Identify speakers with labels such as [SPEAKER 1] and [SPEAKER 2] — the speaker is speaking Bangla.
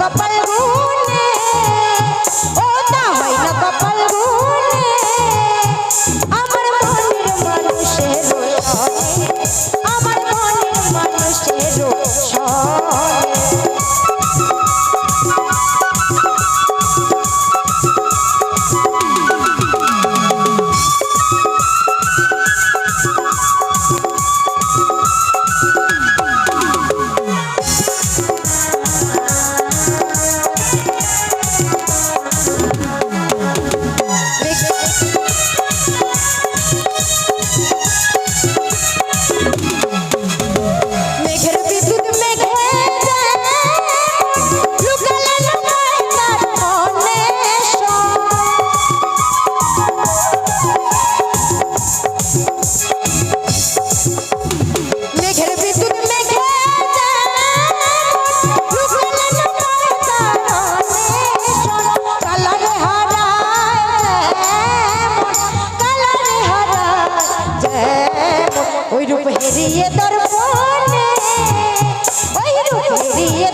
[SPEAKER 1] কপায় দিয়ে তোর মনে ওই রূপ দিয়ে